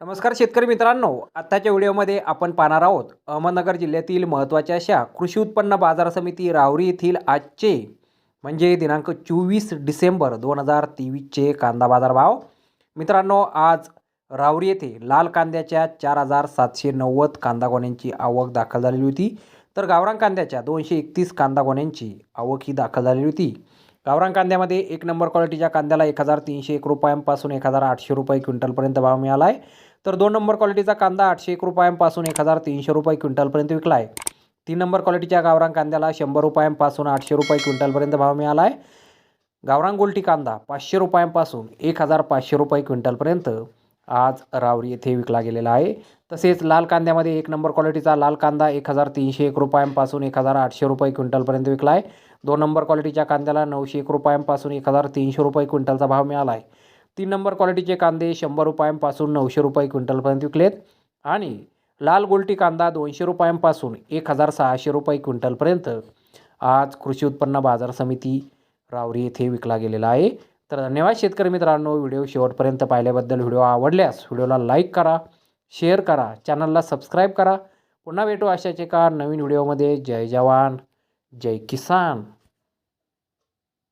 नमस्कार शेतकरी मित्रांनो आत्ताच्या व्हिडिओमध्ये आपण पाहणार आहोत अहमदनगर जिल्ह्यातील महत्त्वाच्या अशा कृषी उत्पन्न बाजार समिती रावरी येथील आजचे म्हणजे दिनांक चोवीस डिसेंबर दोन हजार तेवीसचे कांदा बाजार भाव मित्रांनो आज रावरी येथे लाल कांद्याच्या चार हजार सातशे नव्वद कांदा गोण्यांची आवक दाखल झालेली होती. तर गावरान कांद्याच्या दोनशे एकतीस कांदा गोण्यांची आवक ही दाखल झालेली होती. गावरान कांद्यामध्ये एक नंबर क्वालिटीच्या कांद्याला एक हजार तीनशे एक रुपयांपासून एक हजार आठशे रुपये क्विंटलपर्यंत भाव मिळाला आहे तर दोन नंबर क्वालिटीचा कांदा आठशे एक रुपयांपासून एक हजार तीनशे रुपये क्विंटलपर्यंत विकला आहे तीन नंबर क्वालिटीच्या गावरान कांद्याला शंभर रुपयांपासून आठशे रुपये क्विंटलपर्यंत भाव मिळाला आहे गावरान गोल्टी कांदा पाचशे रुपयांपासून एक हजार पाचशे रुपये क्विंटलपर्यंत आज रावरी येथे विकला गेलेला आहे. तसेच लाल कांद्यामध्ये एक नंबर क्वालिटीचा लाल कांदा एक हजार तीनशे एक रुपयांपासून एक हजार आठशे रुपये क्विंटलपर्यंत विकला आहे दोन नंबर क्वालिटीच्या कांद्याला नऊशे एक रुपयांपासून एक हजार तीनशे रुपये क्विंटलचा भाव मिळाला आहे तीन नंबर क्वालिटीचे कांदे शंभर रुपयांपासून नऊशे रुपये क्विंटलपर्यंत विकलेत. आणि लाल गोल्टी कांदा दोनशे रुपयांपासून एक हजार सहाशे रुपये क्विंटलपर्यंत आज कृषी उत्पन्न बाजार समिती रावरी येथे विकला गेलेला आहे. तर धन्यवाद शेतकरी मित्रांनो व्हिडिओ शेवटपर्यंत पाहिल्याबद्दल. व्हिडिओ आवडल्यास व्हिडिओला लाईक करा शेअर करा चॅनलला सबस्क्राईब करा. पुन्हा भेटू अशाच एका नवीन व्हिडिओमध्ये. जय जवान जय किसान.